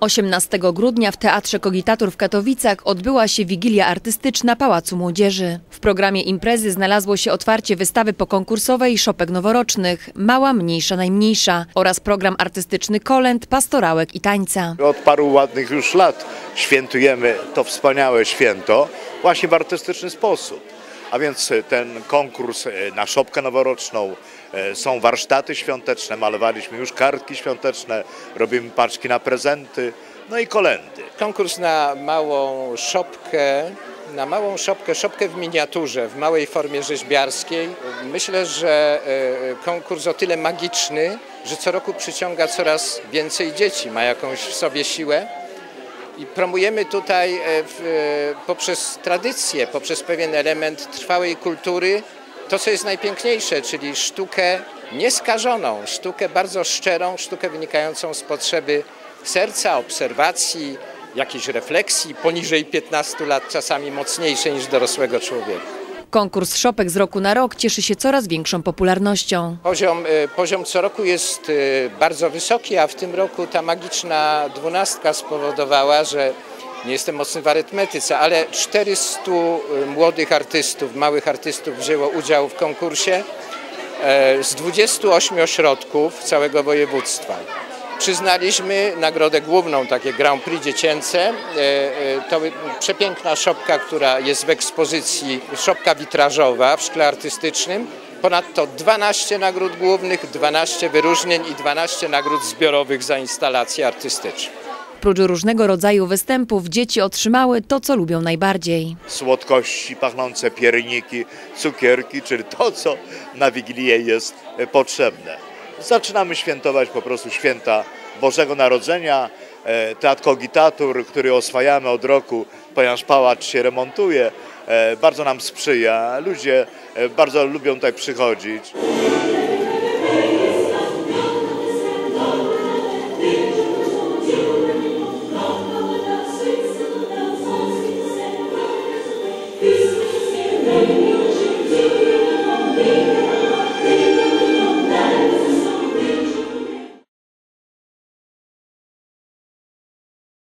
18 grudnia w Teatrze Kogitatur w Katowicach odbyła się Wigilia Artystyczna Pałacu Młodzieży. W programie imprezy znalazło się otwarcie wystawy pokonkursowej Szopek Noworocznych, Mała, Mniejsza, Najmniejsza oraz program artystyczny kolęd, pastorałek i tańca. Od paru ładnych już lat świętujemy to wspaniałe święto właśnie w artystyczny sposób. A więc ten konkurs e, na szopkę noworoczną, e, są warsztaty świąteczne, malowaliśmy już kartki świąteczne, robimy paczki na prezenty, no i kolendy. Konkurs na małą szopkę, na małą szopkę, szopkę w miniaturze, w małej formie rzeźbiarskiej. Myślę, że e, konkurs o tyle magiczny, że co roku przyciąga coraz więcej dzieci, ma jakąś w sobie siłę. I promujemy tutaj e, w, e, poprzez tradycję, poprzez pewien element trwałej kultury to, co jest najpiękniejsze, czyli sztukę nieskażoną, sztukę bardzo szczerą, sztukę wynikającą z potrzeby serca, obserwacji, jakiejś refleksji poniżej 15 lat, czasami mocniejszej niż dorosłego człowieka. Konkurs Szopek z roku na rok cieszy się coraz większą popularnością. Poziom, e, poziom co roku jest e, bardzo wysoki, a w tym roku ta magiczna dwunastka spowodowała, że nie jestem mocny w arytmetyce, ale 400 e, młodych artystów, małych artystów wzięło udział w konkursie z 28 ośrodków całego województwa. Przyznaliśmy nagrodę główną, takie Grand Prix dziecięce. To przepiękna szopka, która jest w ekspozycji, szopka witrażowa w szkle artystycznym. Ponadto 12 nagród głównych, 12 wyróżnień i 12 nagród zbiorowych za instalacje artystyczne. Prócz różnego rodzaju występów dzieci otrzymały to, co lubią najbardziej. Słodkości, pachnące pierniki, cukierki, czyli to, co na Wigilię jest potrzebne. Zaczynamy świętować po prostu święta Bożego Narodzenia. E, Teatr Kogitatur, który oswajamy od roku, ponieważ pałac się remontuje, e, bardzo nam sprzyja. Ludzie e, bardzo lubią tutaj przychodzić.